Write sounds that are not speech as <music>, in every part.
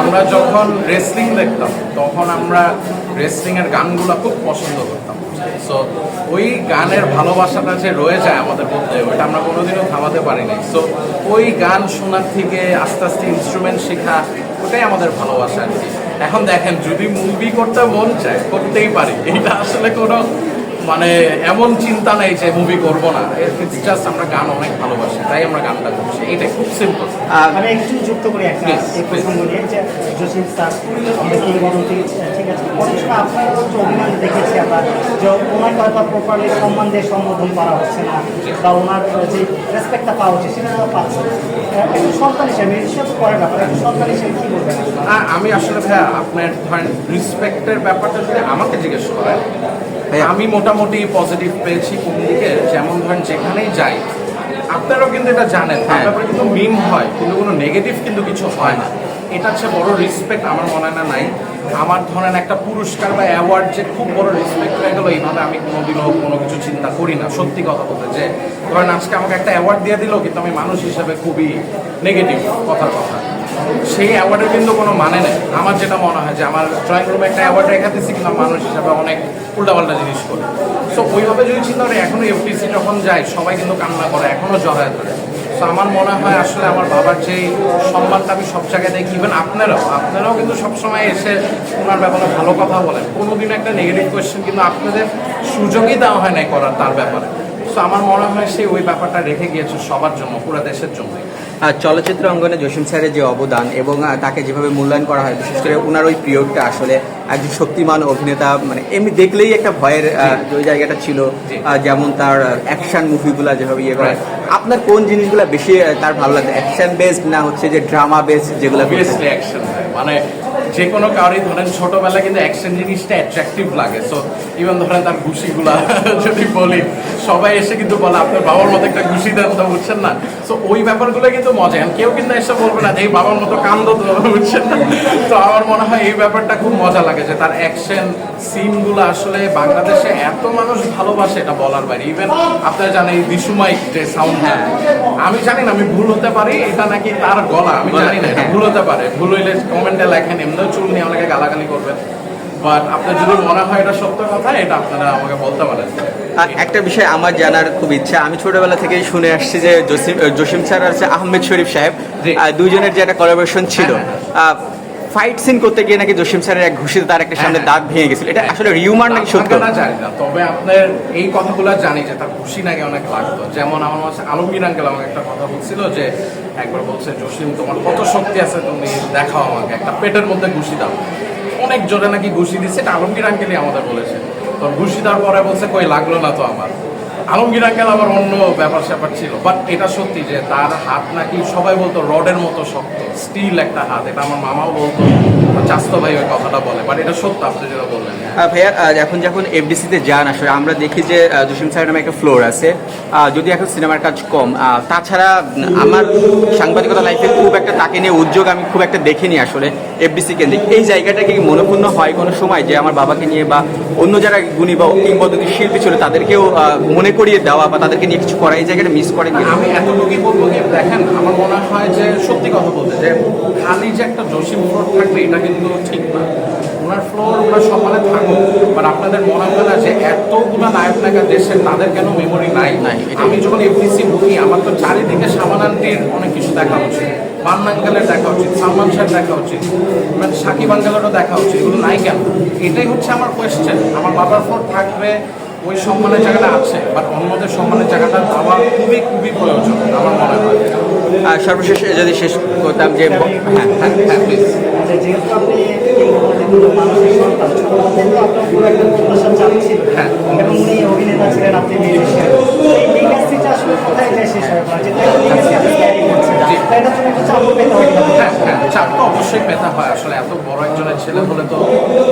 আমরা যখন রেসলিং দেখতাম, তখন আমরা রেসলিং এর গানগুলো খুব পছন্দ করতাম। সো ওই গানের ভালোবাসাটা যে রয়ে যায় আমাদের মধ্যে ওটা আমরা কোনোদিনও থামাতে পারিনি। সো ওই গান শোনার থেকে আস্তে আস্তে ইনস্ট্রুমেন্ট শেখা, ওটাই আমাদের ভালোবাসা আর কি। এখন দেখেন, যদি মুভি করতে মন চায়, করতেই পারি। এটা আসলে কোনো মানে এমন চিন্তা নেই যে মুভি করব না জাস্ট আমরা গান অনেক ভালোবাসি তাই আমরা গানটা করছি এটা খুব সিম্পল আমি একটু যুক্ত করি একটা প্রসঙ্গ নিয়ে যে জসিম স্যার আমরা কিংবদন্তি ঠিক আছে যে অভিমান দেখেছি আমরা যে ওনার হয়তো প্রপারলি সম্মান দিয়ে সম্বোধন করা হচ্ছে না বা ওনার যে রেসপেক্টটা পাওয়া উচিত সেটা তো পাচ্ছে না। একটু সন্তান হিসেবে সন্তান কী? না আমি আসলে ভাইয়া আপনার ধরেন রিসপেক্টের ব্যাপারটা যদি আমাকে জিজ্ঞেস করেন। আমি মোটামুটি পজিটিভ পেয়েছি কোন দিকে যেমন ধরেন যেখানেই যাই আপনারাও কিন্তু এটা জানেন তার হ্যাঁ। কিন্তু মিম হয় কিন্তু কোনো নেগেটিভ কিন্তু কিছু হয় না এটা হচ্ছে বড় রেসপেক্ট আমার মনে হয় না নাই আমার ধরেন একটা পুরস্কার বা অ্যাওয়ার্ড যে খুব বড় রেসপেক্ট হয়ে গেলো এইভাবে আমি কোনোদিনও কোনো কিছু চিন্তা করি না সত্যি কথা বলতে যে ধরেন আজকে আমাকে একটা অ্যাওয়ার্ড দিয়ে দিল কিন্তু আমি মানুষ হিসেবে খুবই নেগেটিভ কথার কথা সেই অ্যাওয়ার্ডের কিন্তু কোনো মানে নেই। আমার যেটা মনে হয় যে আমার ড্রয়িং রুমে একটা অ্যাওয়ার্ড রেখে দিচ্ছি কিন্তু মানুষ হিসাবে অনেক উল্টাপাল্টা জিনিস করে। সো ওইভাবে যদি চিন্তা করি, এখনও এফটিসি যখন যায়, সবাই কিন্তু কান্না করে এখনও জড়ায় ধরে। সো আমার মনে হয় আসলে আমার বাবার যে সম্মানটা আমি সব জায়গায় দেখি ইভেন আপনারাও আপনারাও কিন্তু সবসময় এসে ওনার ব্যাপারে ভালো কথা বলেন। কোনোদিন একটা নেগেটিভ কোয়েশ্চেন কিন্তু আপনাদের সুযোগই দেওয়া হয় নাই করার, তার ব্যাপারে। সো আমার মনে হয় সে ওই ব্যাপারটা রেখে গিয়েছে সবার জন্য পুরো দেশের জন্য। আর চলচ্চিত্র অঙ্গনে জসিম স্যারের যে অবদান এবং তাকে যেভাবে মূল্যায়ন করা হয় বিশেষ করে ওনার ওই পিরিয়ডটা আসলে একজন শক্তিমান অভিনেতা মানে এমনি দেখলেই একটা ভয়ের ওই জায়গাটা ছিল যেমন তার অ্যাকশন মুভিগুলো যেভাবে ইয়ে করে আপনার কোন জিনিসগুলো বেশি তার ভালো লাগে? অ্যাকশন বেসড না হচ্ছে যে ড্রামা বেসড যেগুলো মানে যে কোনো কারোরই ধরেন ছোটবেলায় কিন্তু অ্যাকশন জিনিসটা অ্যাট্রাকটিভ লাগে। সো ইভেন ধরেন তার ঘুষিগুলা <laughs> যদি বলি, সবাই এসে কিন্তু বলে, আপনার বাবার মতো একটা ঘুষি দেন তো, বুঝছেন না? সো ওই ব্যাপারগুলো কিন্তু মজা এখন কেউ কিন্তু এসে বলবে না যে, এই বাবার মতো কান্দ তো, <laughs> বুঝছেন না? তো আমার মনে হয় এই ব্যাপারটা খুব মজা লাগে যে তার অ্যাকশন সিনগুলো আসলে বাংলাদেশে এত মানুষ ভালোবাসে এটা বলার বাইরে। ইভেন আপনারা জানেন এই দিশুমাইক যে সাউন্ড হ্যাঁ আমি জানি না, আমি ভুল হতে পারি, এটা নাকি তার গলা, আমি জানি না ভুল হতে পারে। ভুল হইলে কমেন্টে লেখেন এমনিও চুল নিয়ে আমাকে গালাগালি করবেন। বাট আপনার যদি মনে হয় এটা সত্য কথা এটা আপনারা আমাকে বলতে পারেন। একটা বিষয় আমার জানার খুব ইচ্ছা আমি ছোটবেলা থেকেই শুনে আসছি যে জসিম জসিম স্যার আর হচ্ছে আহমেদ শরীফ সাহেব। দুইজনের যে একটা কোলাবোরেশন ছিল। হ্যাঁ, ফাইট সিন করতে গিয়ে নাকি জসিম স্যারের এক ঘুষিতে তার একটা সামনে হ্যাঁ, দাঁত ভেঙে গেছিল। এটা আসলে রিউমার নাকি সত্য? না জানি না তবে আপনার এই কথাগুলো জানি যে তার খুশি নাকি অনেক লাগতো। যেমন আমার মাসে আলমগীর আঙ্কেল আমাকে একটা কথা বলছিল যে একবার বলছে জসিম তোমার কত শক্তি আছে তুমি দেখাও আমাকে একটা পেটের মধ্যে ঘুষি দাও। অনেক জোরে নাকি ঘুষি দিচ্ছে এটা আলমগীর আঙ্কেলই আমাদের বলেছে। তো ঘুষি দেওয়ার পরে বলছে কই লাগল না তো আমার। আলমগীর আঙ্কেল আবার অন্য ব্যাপার স্যাপার ছিল বাট এটা সত্যি যে তার হাত নাকি সবাই বলতো রডের মতো শক্ত স্টিল একটা হাত, এটা আমার মামাও বলতো চাস্ত ভাই ওই কথাটা বলে বাট এটা সত্য, আপনি যেটা বললেন। ভাইয়া এখন যখন এফডিসিতে যান, আসলে আমরা দেখি যে জসিম স্যার নামে একটা ফ্লোর আছে। যদি এখন সিনেমার কাজ কম তাছাড়া আমার সাংবাদিকতা লাইফে খুব একটা তাকে নিয়ে উদ্যোগ আমি খুব একটা দেখিনি আসলে এফডিসি কেন্দ্রিক এই জায়গাটা কি মনোপূর্ণ হয় কোনো সময়, যে আমার বাবাকে নিয়ে বা অন্য যারা গুণী বা কিংবদন্তি শিল্পী ছিল, তাদেরকেও মনে করিয়ে দেওয়া বা তাদেরকে নিয়ে কিছু করা, এই জায়গাটা মিস করেন? আমি এতটুকুই বলব কি দেখেন, আমার মনে হয় যে, সত্যি কথা বলতে, যে খালি যে একটা জসিম ফ্লোর থাকবে, এটা কিন্তু ঠিক না। ওনার ফ্লোর ওনার সমানে থাকুক বাট আপনাদের মনে না যে এতগুলো নায়ক নায়িকা দেশের তাদের কেন মেমোরি নাই? নাই, আমি যখন এফডিসি ঢুকি আমার তো চারিদিকে সামানান্তির অনেক কিছু দেখা উচিত। মান্নাঙ্কালের দেখা উচিত সালমান শাহ দেখা উচিত মানে সাকিব আঙ্কালেরও দেখা উচিত এগুলো নাই কেন? এটাই হচ্ছে আমার কোয়েশ্চেন আমার বাবার ফ্লোর থাকবে ওই সম্মানের জায়গাটা আছে বাট অন্যদের সম্মানের জায়গাটা দেওয়া খুবই খুবই প্রয়োজন আমার মনে হয়। আর সর্বশেষ যদি শেষ করতাম যে হ্যাঁ হ্যাঁ হ্যাঁ প্লিজ একটা। এবং অভিনেতা ছিলেন আপনি মিউজিশিয়ান এই লিগাসিটা আসলে কোথায় যায় শেষ হয় যেটা লিগাসি আপনি ক্যারি করছেন এটা তুমি চাপ পেতে? হ্যাঁ হ্যাঁ চাপ তো অবশ্যই পেতে হয় আসলে এত বড় একজনের ছেলে হলে তো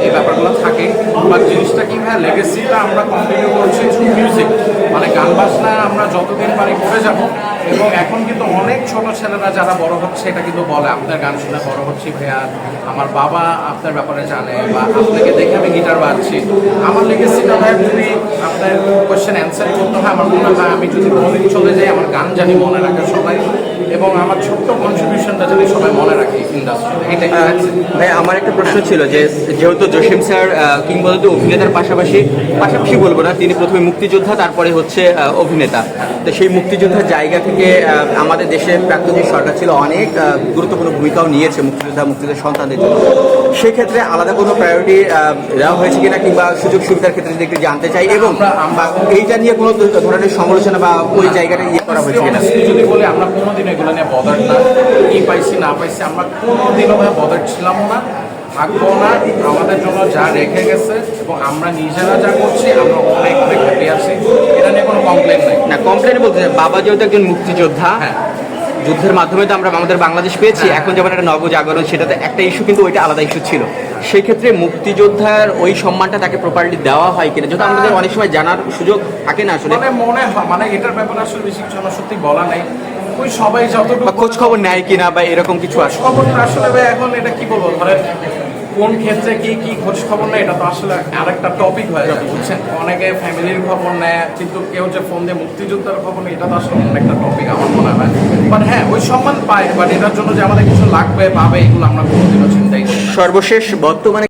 এই ব্যাপারগুলো থাকে। বা জিনিসটা কি ভাই লেগেসিটা আমরা কন্টিনিউ করছি থ্রু মিউজিক মানে গান বাজনা আমরা যতদিন পারি করে যাব। এবং এখন কিন্তু অনেক ছোট ছেলেরা যারা বড় হচ্ছে এটা কিন্তু বলে, আপনার গান শুনে বড় হচ্ছি ভাইয়া। আমার বাবা আপনার ব্যাপারে জানে বা আপনাকে দেখে আমি গিটার বাজছি। আমার লেগেসিটা ভাই যদি আপনার কোয়েশ্চেন অ্যান্সার করতে হয়, আমার মনে হয় আমি যদি কোনোদিন চলে যাই, আমার গান জানি মনে রাখে সবাই। এবং আমার ছোট্ট কন্ট্রিবিউশনটা যদি সবাই মনে রাখে ইন্ডাস্ট্রিতে ভাই আমার একটা প্রশ্ন ছিল যে যেহেতু জসিম স্যার কিংবদন্ত কিংবদন্তি অভিনেতার পাশাপাশি পাশাপাশি বলব না তিনি প্রথমে মুক্তিযোদ্ধা তারপরে হচ্ছে অভিনেতা। তো সেই মুক্তিযোদ্ধার জায়গা থেকে আমাদের দেশে প্রাক্তন যে সরকার ছিল অনেক গুরুত্বপূর্ণ ভূমিকাও নিয়েছে মুক্তিযোদ্ধা মুক্তিযোদ্ধা সন্তানদের জন্য। সেক্ষেত্রে আলাদা কোনো প্রায়োরিটি দেওয়া হয়েছে কিনা কিংবা সুযোগ সুবিধার ক্ষেত্রে যদি একটু জানতে চাই এবং আমরা- আমরা- এইটা নিয়ে কোনো ধরনের সমালোচনা বা ওই জায়গাটা ইয়ে করা হয়েছে কিনা? যদি বলি আমরা কোনোদিন এগুলো নিয়ে বদার না। কি পাইছি না পাইছি আমরা কোনোদিনও ভাই বদার ছিলাম না থাকব না। আমাদের জন্য যা রেখে গেছে এবং আমরা নিজেরা যা করছি আমরা অনেক অনেক হ্যাপি আছি। এটা নিয়ে কোনো কমপ্লেন নাই। না কমপ্লেন বলতে বাবা যেহেতু একজন মুক্তিযোদ্ধা হ্যাঁ। যুদ্ধের মাধ্যমে তো আমরা আমাদের বাংলাদেশ পেয়েছি এখন যেমন একটা নবজাগরণ সেটাতে একটা ইস্যু কিন্তু ওইটা আলাদা ইস্যু ছিল। সেই ক্ষেত্রে মুক্তিযোদ্ধার ওই সম্মানটা তাকে প্রপারলি দেওয়া হয় কিনা যেহেতু আমাদের অনেক সময় জানার সুযোগ থাকে না আসলে। মানে মনে হয় মানে এটার ব্যাপারে আসলে বেশি সত্যি বলা নাই। ওই সবাই যতটুকু খোঁজ খবর নেয় কিনা বা এরকম কিছু আছে খবর আসলে ভাই এখন এটা কি বলব? ধরেন কোন ক্ষেত্রে কি কি খোঁজ খবর নেয়, এটা তো আসলে আরেকটা টপিক হয়ে যাবে, বুঝছেন? অনেকে ফ্যামিলির খবর নেয়, কিন্তু কেউ যে ফোন দিয়ে মুক্তিযোদ্ধার খবর নেয়, এটা তো আসলে অনেকটা টপিক আমার মনে হয়। বাট হ্যাঁ ওই সম্মান পায় বাট এটার জন্য যে আমাদের কিছু লাগবে, পাবে, এগুলো আমরা কোনোদিনও চিন্তাই সর্বশেষ বর্তমানে